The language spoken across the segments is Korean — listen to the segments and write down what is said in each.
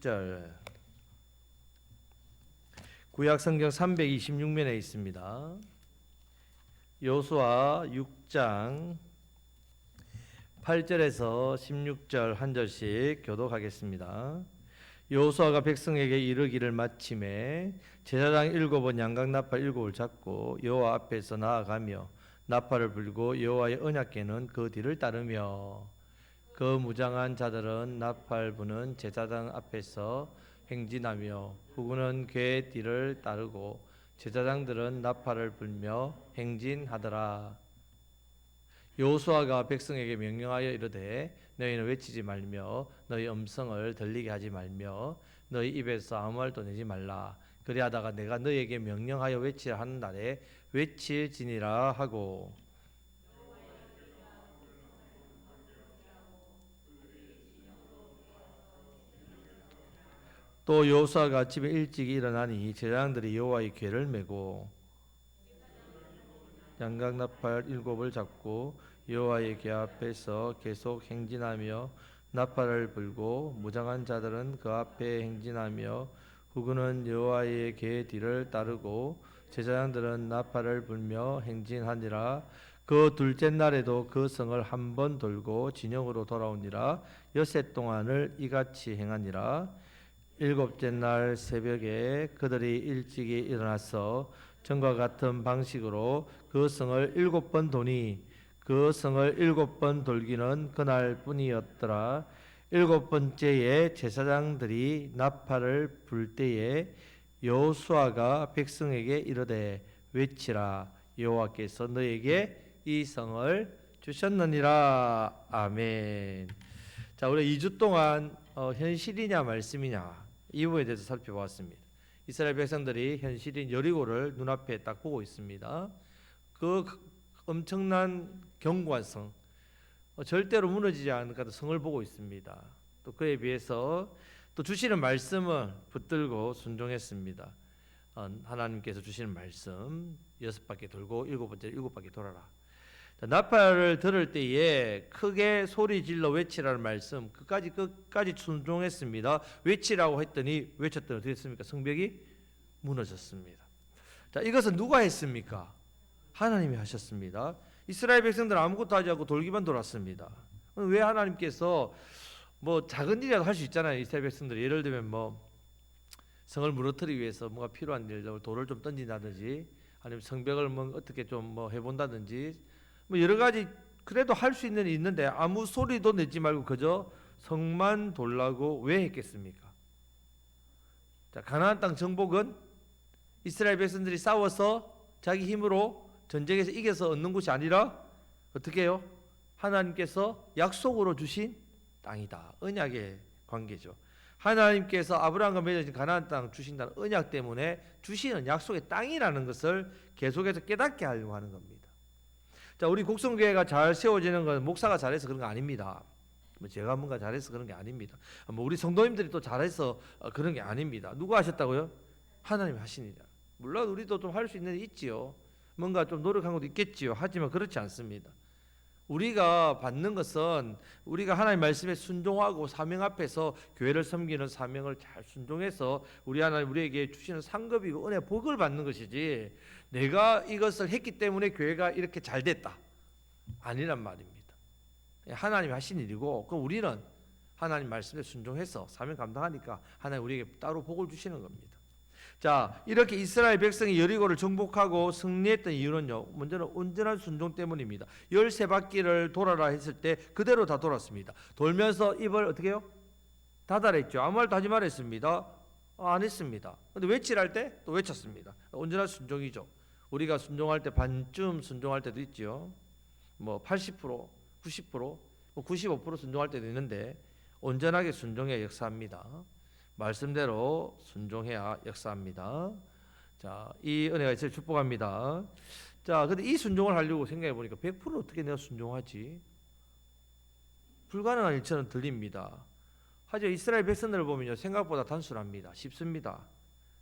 절 구약 성경 326면에 있습니다. 요수아 6장 8절에서 16절 한 절씩 교독하겠습니다. 여호수아가 백성에게 이르기를 마침에 제사장 일곱은 양각 나팔 일곱을 잡고 여호와 앞에서 나아가며 나팔을 불고 여호와의 언약궤는 그 뒤를 따르며 그 무장한 자들은 나팔 부는 제사장 앞에서 행진하며 후군은 궤 뒤를 따르고 제사장들은 나팔을 불며 행진하더라. 여호수아가 백성에게 명령하여 이르되 너희는 외치지 말며 너희 음성을 들리게 하지 말며 너희 입에서 아무 말도 내지 말라. 그리하다가 내가 너희에게 명령하여 외치라 하는 날에 외칠지니라 하고 또 여호수아가 아침에 일찍 일어나니 제사장들이 여호와의 궤를 메고 양각 나팔 일곱을 잡고 여호와의 궤 앞에서 계속 행진하며 나팔을 불고 무장한 자들은 그 앞에 행진하며 후군은 여호와의 궤 뒤를 따르고 제사장들은 나팔을 불며 행진하니라. 그 둘째 날에도 그 성을 한 번 돌고 진영으로 돌아오니라. 엿새 동안을 이같이 행하니라 일곱째 날 새벽에 그들이 일찍이 일어나서 전과 같은 방식으로 그 성을 일곱 번 도니 그 성을 일곱 번 돌기는 그날 뿐이었더라. 일곱 번째에 제사장들이 나팔을 불 때에 여호수아가 백성에게 이르되 외치라 여호와께서 너에게 이 성을 주셨느니라 아멘. 자, 우리 2주 동안 어, 현실이냐 말씀이냐 이 부분에 대해서 살펴보았습니다. 이스라엘 백성들이 현실인 여리고를 눈앞에 딱 보고 있습니다. 그 엄청난 견고한 성, 어, 절대로 무너지지 않을 것 성을 보고 있습니다. 또 그에 비해서 또 주시는 말씀을 붙들고 순종했습니다. 어, 하나님께서 주시는 말씀 여섯 바퀴 돌고 일곱 번째 일곱 바퀴 돌아라. 자, 나팔을 들을 때에 크게 소리 질러 외치라는 말씀 끝까지 끝까지 순종했습니다. 외치라고 했더니 외쳤더니 어떻게 했습니까? 성벽이 무너졌습니다. 자, 이것은 누가 했습니까? 하나님이 하셨습니다. 이스라엘 백성들은 아무것도 하지 않고 돌기만 돌았습니다. 왜 하나님께서 뭐 작은 일이라도 할 수 있잖아요. 이스라엘 백성들 예를 들면 뭐 성을 무너뜨리기 위해서 뭔가 필요한 일들 돌을 좀 던진다든지 아니면 성벽을 뭐 어떻게 좀 뭐 해본다든지 뭐 여러 가지 그래도 할 수 있는 있는데 아무 소리도 내지 말고 그저 성만 돌라고 왜 했겠습니까? 자, 가나안 땅 정복은 이스라엘 백성들이 싸워서 자기 힘으로 전쟁에서 이겨서 얻는 것이 아니라 어떻게 해요? 하나님께서 약속으로 주신 땅이다. 언약의 관계죠. 하나님께서 아브라함과 맺어진 가나안 땅 주신다는 언약 때문에 주시는 약속의 땅이라는 것을 계속해서 깨닫게 하려고 하는 겁니다. 자, 우리 곡성교회가 잘 세워지는 건 목사가 잘해서 그런 거 아닙니다. 뭐 제가 뭔가 잘해서 그런 게 아닙니다. 뭐 우리 성도님들이 또 잘해서 어, 그런 게 아닙니다. 누가 하셨다고요? 하나님이 하시니라. 물론 우리도 좀 할 수 있는 게 있지요. 뭔가 좀 노력한 것도 있겠지요. 하지만 그렇지 않습니다. 우리가 받는 것은 우리가 하나님 말씀에 순종하고 사명 앞에서 교회를 섬기는 사명을 잘 순종해서 우리 하나님 우리에게 주시는 상급이고 은혜 복을 받는 것이지 내가 이것을 했기 때문에 교회가 이렇게 잘 됐다 아니란 말입니다. 하나님 하신 일이고 그 우리는 하나님 말씀에 순종해서 사명 감당하니까 하나님 우리에게 따로 복을 주시는 겁니다. 자, 이렇게 이스라엘 백성이 여리고를 정복하고 승리했던 이유는요. 먼저는 온전한 순종 때문입니다. 13바퀴를 돌아라 했을 때 그대로 다 돌았습니다. 돌면서 입을 어떻게 해요? 닫아냈죠. 아무 말도 하지 말했습니다. 아, 안 했습니다. 근데 외치랄 때또 외쳤습니다. 온전한 순종이죠. 우리가 순종할 때 반쯤 순종할 때도 있죠. 뭐 80%, 90%, 뭐 95% 순종할 때도 있는데 온전하게 순종해 역사합니다. 말씀대로 순종해야 역사합니다. 자, 이 은혜가 있을 축복합니다. 자, 근데 이 순종을 하려고 생각해 보니까 100% 어떻게 내가 순종하지? 불가능한 일처럼 들립니다. 하지만 이스라엘 백성들을 보면요, 생각보다 단순합니다. 쉽습니다.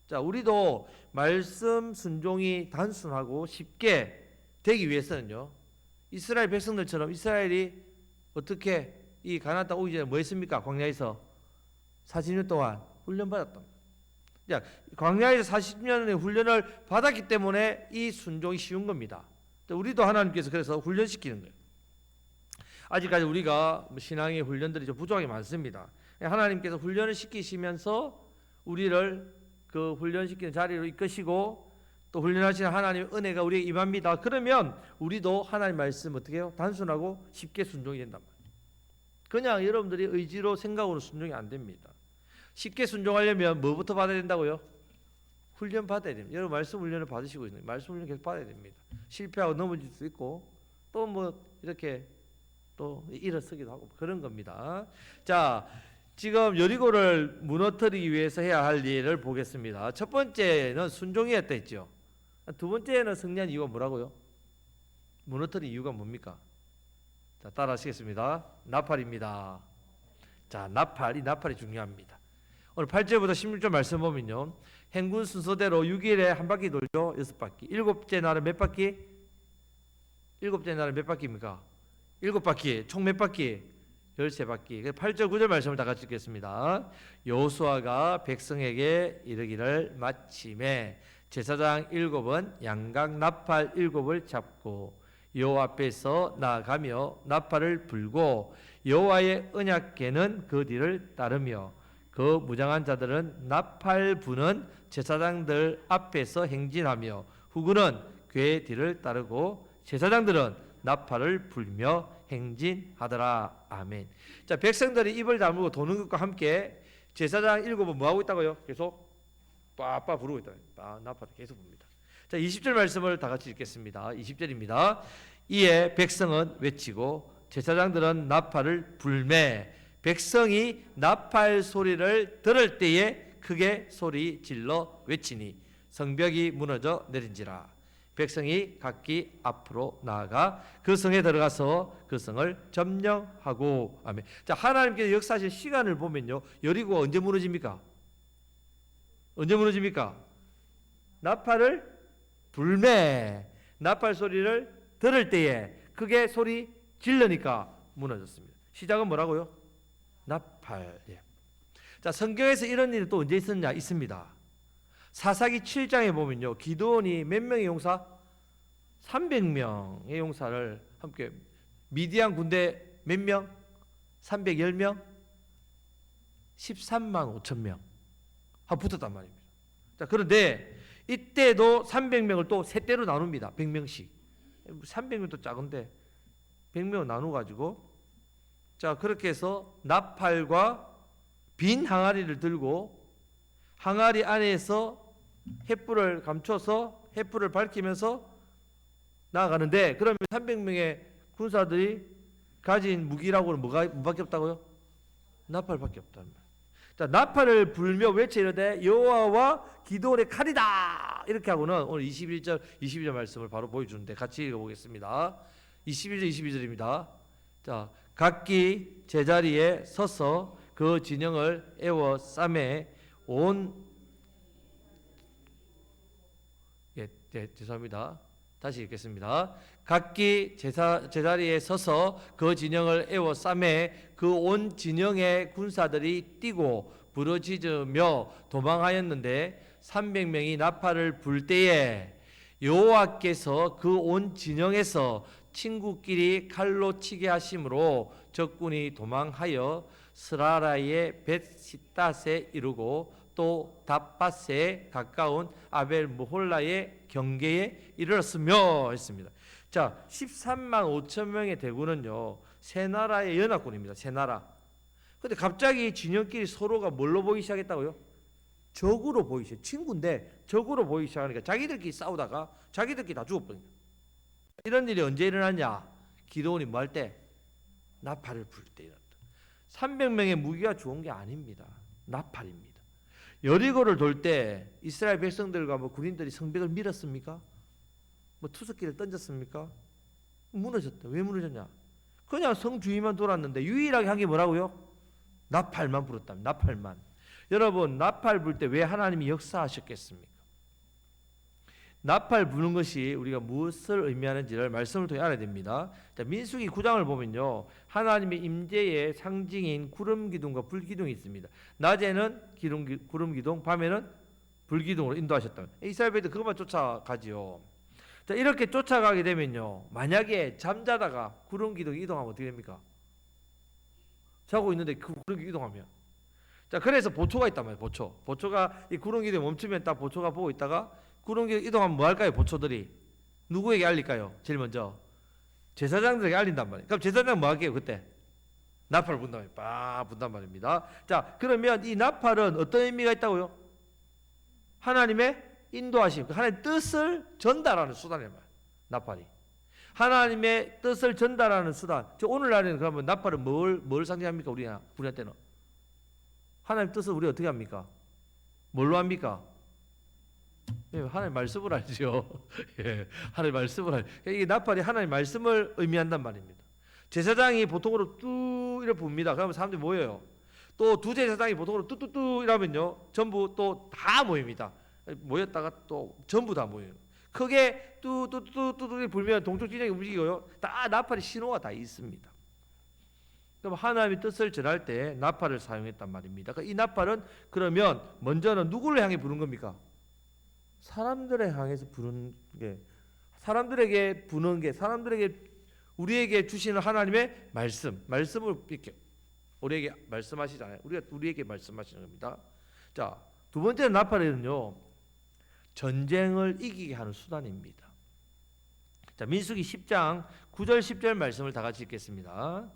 자, 우리도 말씀 순종이 단순하고 쉽게 되기 위해서는요, 이스라엘 백성들처럼 이스라엘이 어떻게 이 가나안 땅 오기 전에 뭐 했습니까? 광야에서 40년 동안 훈련 받았다. 자, 광야에서 40년의 훈련을 받았기 때문에 이 순종이 쉬운 겁니다. 우리도 하나님께서 그래서 훈련시키는 거예요. 아직까지 우리가 뭐 신앙의 훈련들이 좀 부족하게 많습니다. 하나님께서 훈련을 시키시면서 우리를 그 훈련시키는 자리로 이끄시고 또 훈련하시는 하나님의 은혜가 우리에게 임합니다. 그러면 우리도 하나님 말씀 어떻게 해요? 단순하고 쉽게 순종이 된단 말이에요. 그냥 여러분들이 의지로 생각으로 순종이 안 됩니다. 쉽게 순종하려면 뭐부터 받아야 된다고요? 훈련 받아야 됩니다. 여러분 말씀 훈련을 받으시고 있는 말씀 훈련 계속 받아야 됩니다. 실패하고 넘어질 수 있고 또 뭐 이렇게 또 일어서기도 하고 그런 겁니다. 자, 지금 여리고를 무너뜨리기 위해서 해야 할 일을 보겠습니다. 첫 번째는 순종이었다 했죠. 두 번째는 승리한 이유가 뭐라고요? 무너뜨린 이유가 뭡니까? 자, 따라 하시겠습니다. 나팔입니다. 자, 나팔, 이 나팔이 중요합니다. 오늘 8절부터 16절 말씀 보면요. 행군 순서대로 6일에 한 바퀴 돌죠. 여섯 바퀴. 일곱째 날은 몇 바퀴? 일곱째 날은 몇 바퀴입니까? 일곱 바퀴. 총 몇 바퀴? 열세 바퀴. 8절 9절 말씀을 다 같이 읽겠습니다. 여호수아가 백성에게 이르기를 마침에 제사장 일곱은 양각 나팔 일곱을 잡고 여호와 앞에서 나아가며 나팔을 불고 여호와의 언약궤는 그 뒤를 따르며 그 무장한 자들은 나팔 부는 제사장들 앞에서 행진하며 후군은 궤 뒤를 따르고 제사장들은 나팔을 불며 행진하더라. 아멘. 자, 백성들이 입을 다물고 도는 것과 함께 제사장 일곱은 뭐 하고 있다고요? 계속 빠빠 부르고 있다. 빠 나팔 계속 붑니다. 자, 20절 말씀을 다 같이 읽겠습니다. 20절입니다. 이에 백성은 외치고 제사장들은 나팔을 불매 백성이 나팔 소리를 들을 때에 크게 소리 질러 외치니 성벽이 무너져 내린지라 백성이 각기 앞으로 나아가 그 성에 들어가서 그 성을 점령하고 아멘. 자 하나님께서 역사하신 시간을 보면요 여리고가 언제 무너집니까? 언제 무너집니까? 나팔을 불매 나팔 소리를 들을 때에 크게 소리 질르니까 무너졌습니다. 시작은 뭐라고요? 나팔. 예. 자 성경에서 이런 일이 또 언제 있었냐 있습니다. 사사기 7장에 보면요 기도원이 몇 명의 용사? 300명의 용사를 함께 미디안 군대 몇 명? 310명? 13만 5천 명. 하 붙었단 말입니다. 자 그런데 이때도 300명을 또 세 대로 나눕니다. 100명씩. 300명도 작은데 100명을 나눠 가지고 자 그렇게 해서 나팔과 빈 항아리를 들고 항아리 안에서 횃불을 감춰서 횃불을 밝히면서 나아가는데 그러면 300명의 군사들이 가진 무기라고는 뭐가 뭐밖에 없다고요? 나팔밖에 없다는 말. 자 나팔을 불며 외쳐 이르되 여호와와 기도원의 칼이다 이렇게 하고는 오늘 21절 22절 말씀을 바로 보여 주는데 같이 읽어 보겠습니다. 21절 22절입니다. 자 각기 제자리에 서서 그 진영을 에워 쌈에 온 예, 네, 죄송합니다. 다시 읽겠습니다. 각기 제사, 제자리에 서서 그 진영을 에워 쌈에 그온 진영의 군사들이 뛰고 부러지며 도망하였는데 300명이 나팔을 불 때에 여호와께서 그 온 진영에서 친구끼리 칼로 치게 하심으로 적군이 도망하여 스라라의 벳시따세 이르고 또 답바스에 가까운 아벨 모홀라의 경계에 이르렀으며 했습니다. 자, 13만 5천 명의 대군은요. 세 나라의 연합군입니다. 세 나라. 근데 갑자기 진영끼리 서로가 뭘로 보이기 시작했다고요? 적으로 보이기 시작. 친구인데 적으로 보이기 시작하니까 자기들끼리 싸우다가 자기들끼리 다 죽어버립니다. 이런 일이 언제 일어났냐? 기도원이 뭐 할 때? 나팔을 불 때 일어났다. 300명의 무기가 좋은 게 아닙니다. 나팔입니다. 여리고를 돌 때 이스라엘 백성들과 뭐 군인들이 성벽을 밀었습니까? 뭐 투석기를 던졌습니까? 무너졌다. 왜 무너졌냐? 그냥 성 주위만 돌았는데 유일하게 한 게 뭐라고요? 나팔만 불었다. 나팔만. 여러분 나팔 불 때 왜 하나님이 역사하셨겠습니까? 나팔 부는 것이 우리가 무엇을 의미하는지를 말씀을 통해 알아야 됩니다. 자, 민수기 9장을 보면요. 하나님의 임재의 상징인 구름 기둥과 불 기둥이 있습니다. 낮에는 기름 기- 구름 기둥, 밤에는 불 기둥으로 인도하셨다. 이스라엘 백들 그것만 쫓아가지요. 자, 이렇게 쫓아가게 되면요. 만약에 잠자다가 구름 기둥이 이동하면 어떻게 됩니까? 자고 있는데 그 구름 기둥 이동하면 자, 그래서 보초가 있단 말이에요. 보초. 보초가 이 구름 기둥 멈추면 딱 보초가 보고 있다가 구름 기둥 이동하면 뭐 할까요? 보초들이 누구에게 알릴까요? 제일 먼저 제사장들에게 알린단 말이에요. 그럼 제사장 뭐 할게요? 그때 나팔을 분단 말이에요. 빠 분단 말입니다. 자, 그러면 이 나팔은 어떤 의미가 있다고요? 하나님의 인도하심, 그 하나님의 뜻을 전달하는 수단이란 말이에요. 나팔이. 하나님의 뜻을 전달하는 수단. 저 오늘날에는 그러면 나팔은 뭘, 뭘 상징합니까? 우리나, 우리한테는. 하나님 뜻을 우리 어떻게 합니까? 뭘로 합니까? 예, 하나님 말씀을 알죠. 예, 하나님 말씀을 알. 이게 나팔이 하나님 말씀을 의미한단 말입니다. 제사장이 보통으로 뚜 이렇게 붑니다. 그러면 사람들이 모여요. 또 두 제사장이 보통으로 뚜뚜뚜 이러면요, 전부 또 다 모입니다. 모였다가 또 전부 다 모여요. 크게 뚜뚜뚜뚜뚜 불면 동쪽 진영이 움직이고요. 다 나팔의 신호가 다 있습니다. 그럼 하나님의 뜻을 전할 때 나팔을 사용했단 말입니다. 그러니까 이 나팔은 그러면 먼저는 누구를 향해 부른 겁니까? 사람들에 향해서 부르는 게 사람들에게 부는 게 사람들에게 우리에게 주시는 하나님의 말씀, 말씀을 이렇게 우리에게 말씀하시잖아요. 우리가 우리에게 말씀하시는 겁니다. 자, 두 번째는 나팔에는요. 전쟁을 이기게 하는 수단입니다. 자, 민수기 10장 9절 10절 말씀을 다 같이 읽겠습니다.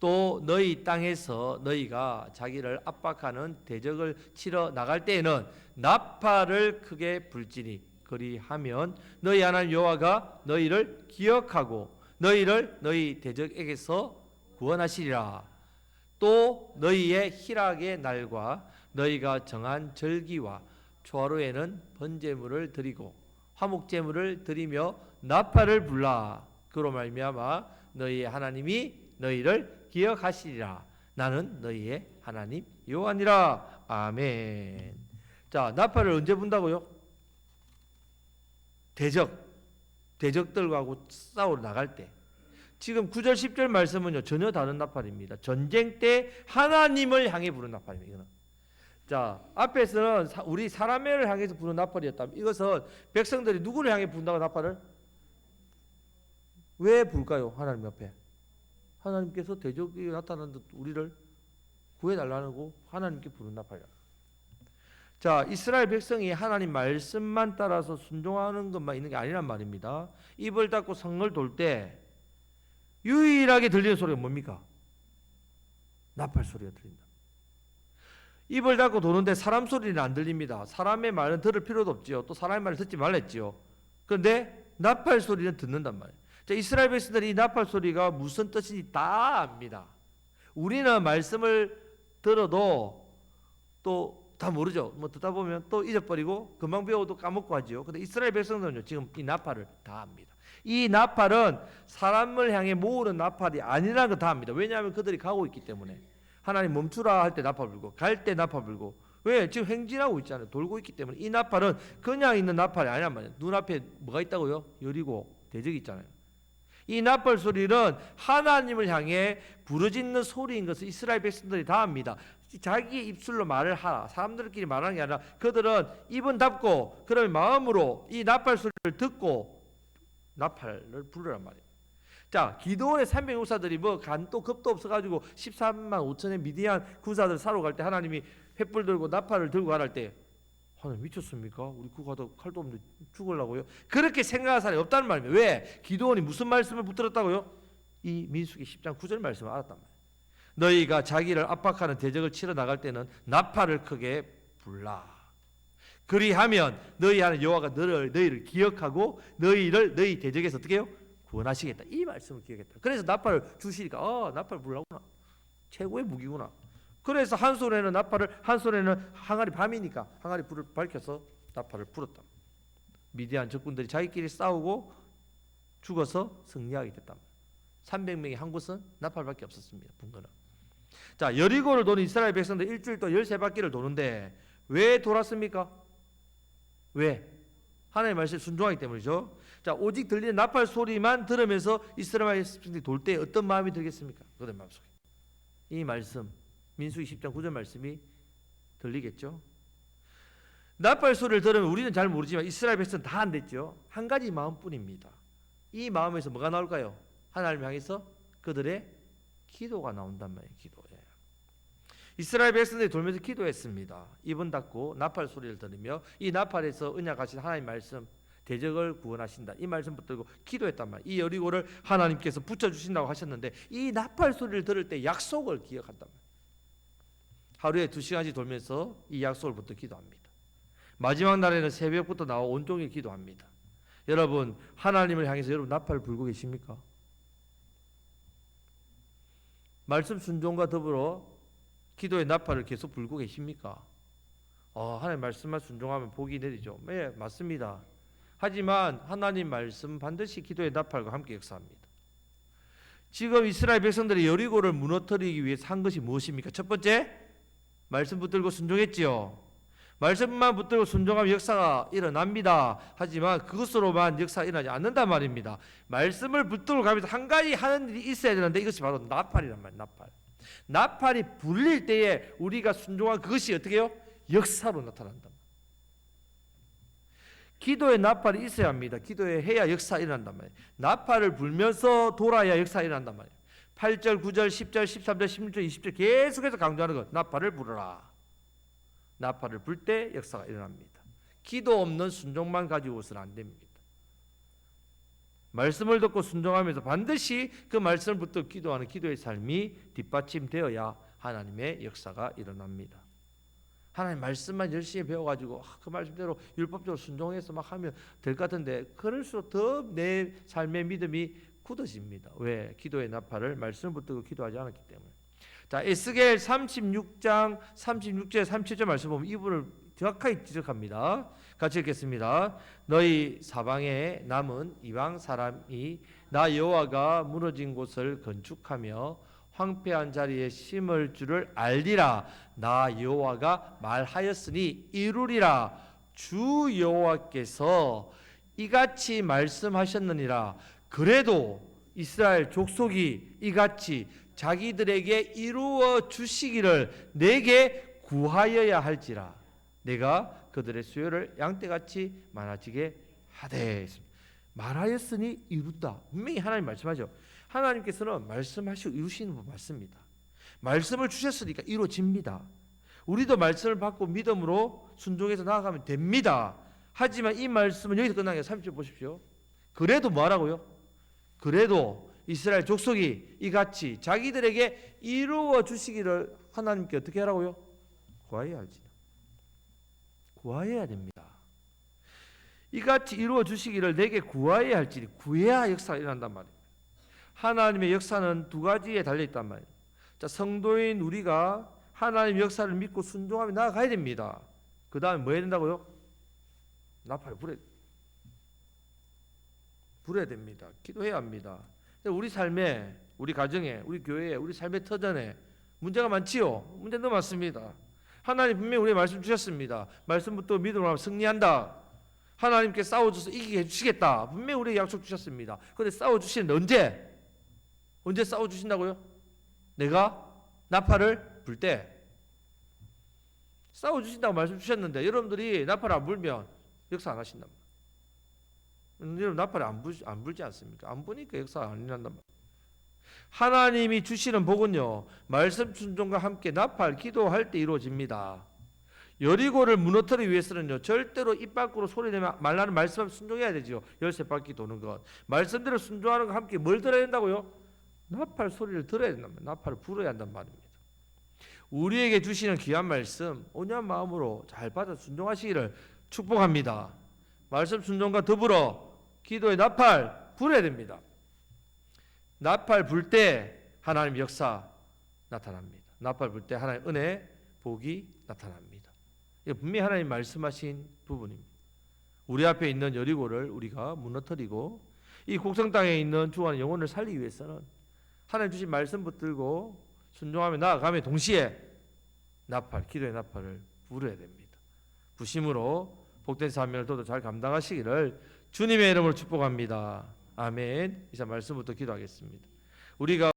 또 너희 땅에서 너희가 자기를 압박하는 대적을 치러 나갈 때에는 나팔을 크게 불지니 그리하면 너희 하나님 여호와가 너희를 기억하고 너희를 너희 대적에게서 구원하시리라. 또 너희의 희락의 날과 너희가 정한 절기와 초하루에는 번제물을 드리고 화목제물을 드리며 나팔을 불라. 그로 말미암아 너희의 하나님이 너희를 기억하시리라. 나는 너희의 하나님 여호와니라. 아멘. 자, 나팔을 언제 분다고요? 대적 대적들하고 싸우러 나갈 때. 지금 9절 10절 말씀은요. 전혀 다른 나팔입니다. 전쟁 때 하나님을 향해 부른 나팔입니다. 이거는. 자, 앞에서는 사- 우리 사람을 향해서 부른 나팔이었다면 이것은 백성들이 누구를 향해 부른다고 나팔을 왜 불까요? 하나님 옆에. 하나님께서 대적이 나타난 듯 우리를 구해달라고 하나님께 부른 나팔이야. 자, 이스라엘 백성이 하나님 말씀만 따라서 순종하는 것만 있는 게 아니란 말입니다. 입을 닫고 성을 돌 때 유일하게 들리는 소리가 뭡니까? 나팔 소리가 들린다. 입을 닫고 도는데 사람 소리는 안 들립니다. 사람의 말은 들을 필요도 없지요. 또 사람의 말을 듣지 말랬지요. 그런데 나팔 소리는 듣는단 말이에요. 자, 이스라엘 백성들이 이 나팔 소리가 무슨 뜻인지 다 압니다. 우리는 말씀을 들어도 또 다 모르죠. 뭐 듣다 보면 또 잊어버리고 금방 배워도 까먹고 하지요. 근데 이스라엘 백성들은요, 지금 이 나팔을 다 압니다. 이 나팔은 사람을 향해 모으는 나팔이 아니라는 걸 다 압니다. 왜냐하면 그들이 가고 있기 때문에. 하나님 멈추라 할 때 나팔 불고, 갈 때 나팔 불고. 왜? 지금 행진하고 있잖아요. 돌고 있기 때문에. 이 나팔은 그냥 있는 나팔이 아니란 말이에요. 눈앞에 뭐가 있다고요? 여리고 대적이 있잖아요. 이 나팔 소리는 하나님을 향해 부르짖는 소리인 것을 이스라엘 백성들이 다 압니다. 자기 입술로 말을 하라. 사람들끼리 말하는 게 아니라 그들은 입은 닫고 그러면 마음으로 이 나팔 소리를 듣고 나팔을 부르란 말이에요. 자, 기도원의 300용사들이 뭐 간도 겁도 없어가지고 13만 5천의 미디안 군사들 사러 갈 때 하나님이 횃불 들고 나팔을 들고 가랄 때 하나님 미쳤습니까? 우리 그거 가다 칼도 없는데 죽으려고요? 그렇게 생각할 사람이 없다는 말입니다. 왜? 기도원이 무슨 말씀을 붙들었다고요? 이 민수기 10장 9절 말씀을 알았단 말이에요. 너희가 자기를 압박하는 대적을 치러 나갈 때는 나팔을 크게 불라. 그리하면 너희 하는 여호와가 너를 너희를 기억하고 너희를 너희 대적에서 어떻게 해요? 구원하시겠다. 이 말씀을 기억했다. 그래서 나팔을 주시니까 어, 나팔 불라구나. 최고의 무기구나. 그래서 한 손에는 나팔을 한 손에는 항아리 밤이니까 항아리 불을 밝혀서 나팔을 불었다. 미디안 적군들이 자기끼리 싸우고 죽어서 승리하게 됐다. 300명이 한 곳은 나팔밖에 없었습니다. 분거는. 자, 여리고를 도는 이스라엘 백성들 일주일 동안 13바퀴를 도는데 왜 돌았습니까? 왜? 하나님의 말씀에 순종하기 때문이죠. 자, 오직 들리는 나팔 소리만 들으면서 이스라엘 백성들이 돌 때 어떤 마음이 들겠습니까? 그들 마음속에. 이 말씀 민수기 10장 9절 말씀이 들리겠죠. 나팔 소리를 들으면 우리는 잘 모르지만 이스라엘 백성 다 안 됐죠. 한 가지 마음뿐입니다. 이 마음에서 뭐가 나올까요? 하나님 향해서 그들의 기도가 나온단 말이에요. 기도. 예. 이스라엘 백성들이 돌면서 기도했습니다. 입은 닫고 나팔 소리를 들으며 이 나팔에서 언약하신 하나님 말씀 대적을 구원하신다. 이 말씀 붙들고 기도했단 말이에요. 이 여리고를 하나님께서 붙여 주신다고 하셨는데 이 나팔 소리를 들을 때 약속을 기억한단 말이에요. 하루에 두 시간씩 돌면서 이 약속을 붙들고 기도합니다. 마지막 날에는 새벽부터 나와 온종일 기도합니다. 여러분 하나님을 향해서 여러분 나팔을 불고 계십니까? 말씀 순종과 더불어 기도의 나팔을 계속 불고 계십니까? 어, 하나님 말씀만 순종하면 복이 내리죠. 네, 맞습니다. 하지만 하나님 말씀 반드시 기도의 나팔과 함께 역사합니다. 지금 이스라엘 백성들이 여리고를 무너뜨리기 위해서 한 것이 무엇입니까? 첫 번째, 말씀 붙들고 순종했지요. 말씀만 붙들고 순종하면 역사가 일어납니다. 하지만 그것으로만 역사가 일어나지 않는단 말입니다. 말씀을 붙들고 가면서 한 가지 하는 일이 있어야 되는데 이것이 바로 나팔이란 말이에요. 나팔. 나팔이 불릴 때에 우리가 순종한 그것이 어떻게 해요? 역사로 나타난다. 기도에 나팔이 있어야 합니다. 기도에 해야 역사 일어난단 말이에요. 나팔을 불면서 돌아야 역사 일어난단 말이에요. 8절, 9절, 10절, 13절, 16절, 20절 계속해서 강조하는 것. 나팔을 불어라. 나팔을 불 때 역사가 일어납니다. 기도 없는 순종만 가지고서는 안 됩니다. 말씀을 듣고 순종하면서 반드시 그 말씀을 붙들고 기도하는 기도의 삶이 뒷받침되어야 하나님의 역사가 일어납니다. 하나님 말씀만 열심히 배워가지고 아, 그 말씀대로 율법적으로 순종해서 막 하면 될 것 같은데 그럴수록 더 내 삶의 믿음이 굳어집니다. 왜? 기도의 나팔을 말씀을 붙들고 기도하지 않았기 때문에. 자, 에스겔 36장 36절 37절 말씀 보면 이분을 정확하게 지적합니다. 같이 읽겠습니다. 너희 사방에 남은 이방 사람이 나 여호와가 무너진 곳을 건축하며 황폐한 자리에 심을 줄을 알리라. 나 여호와가 말하였으니 이루리라. 주 여호와께서 이같이 말씀하셨느니라. 그래도 이스라엘 족속이 이같이 자기들에게 이루어 주시기를 내게 구하여야 할지라. 내가 그들의 수요를 양떼같이 많아지게 하되 말하였으니 이루다. 분명히 하나님 말씀하죠. 하나님께서는 말씀하시고 이루시는 분 맞습니다. 말씀을 주셨으니까 이루어집니다. 우리도 말씀을 받고 믿음으로 순종해서 나아가면 됩니다. 하지만 이 말씀은 여기서 끝나는 게 30절 보십시오. 그래도 뭐하라고요? 그래도 이스라엘 족속이 이같이 자기들에게 이루어 주시기를 하나님께 어떻게 하라고요? 구하여야 할지다. 구하여야 됩니다. 이같이 이루어 주시기를 내게 구하여야 할지 구해야 역사가 일어난단 말이에요. 하나님의 역사는 두 가지에 달려 있단 말이에요. 자, 성도인 우리가 하나님 역사를 믿고 순종하며 나아가야 됩니다. 그 다음에 뭐 해야 된다고요? 나팔 불에 불어야 됩니다. 기도해야 합니다. 우리 삶에, 우리 가정에, 우리 교회에, 우리 삶의 터전에 문제가 많지요. 문제도 많습니다. 하나님 분명히 우리 말씀 주셨습니다. 말씀부터 믿음으로 승리한다. 하나님께 싸워줘서 이기게 해주시겠다. 분명히 우리 약속 주셨습니다. 그런데 싸워주시는데 언제? 언제 싸워주신다고요? 내가 나팔을 불 때. 싸워주신다고 말씀 주셨는데 여러분들이 나팔 안 불면 역사 안. 음, 여러분 나팔 안, 불, 안 불지 않습니까? 안 부니까 역사 안 일어난단 말이에요. 하나님이 주시는 복은요 말씀 순종과 함께 나팔 기도할 때 이루어집니다. 여리고를 무너뜨리기 위해서는요 절대로 입 밖으로 소리 내면 말라는 말씀 순종해야 되죠. 열쇠 바퀴 도는 것 말씀대로 순종하는 것 함께 뭘 들어야 된다고요? 나팔 소리를 들어야 된다. 나팔을 불어야 한단 말입니다. 우리에게 주시는 귀한 말씀 온유한 마음으로 잘 받아 순종하시기를 축복합니다. 말씀 순종과 더불어 기도의 나팔 불어야 됩니다. 나팔 불 때 하나님 역사 나타납니다. 나팔 불 때 하나님 은혜, 복이 나타납니다. 이게 분명히 하나님 말씀하신 부분입니다. 우리 앞에 있는 여리고를 우리가 무너뜨리고 이 곡성 땅에 있는 주한 영혼을 살리기 위해서는 하나님 주신 말씀 붙들고 순종하며 나아가며 동시에 나팔, 기도의 나팔을 불어야 됩니다. 부심으로 복된 사명을 더더 잘 감당하시기를 주님의 이름으로 축복합니다. 아멘. 이상 말씀부터 기도하겠습니다. 우리가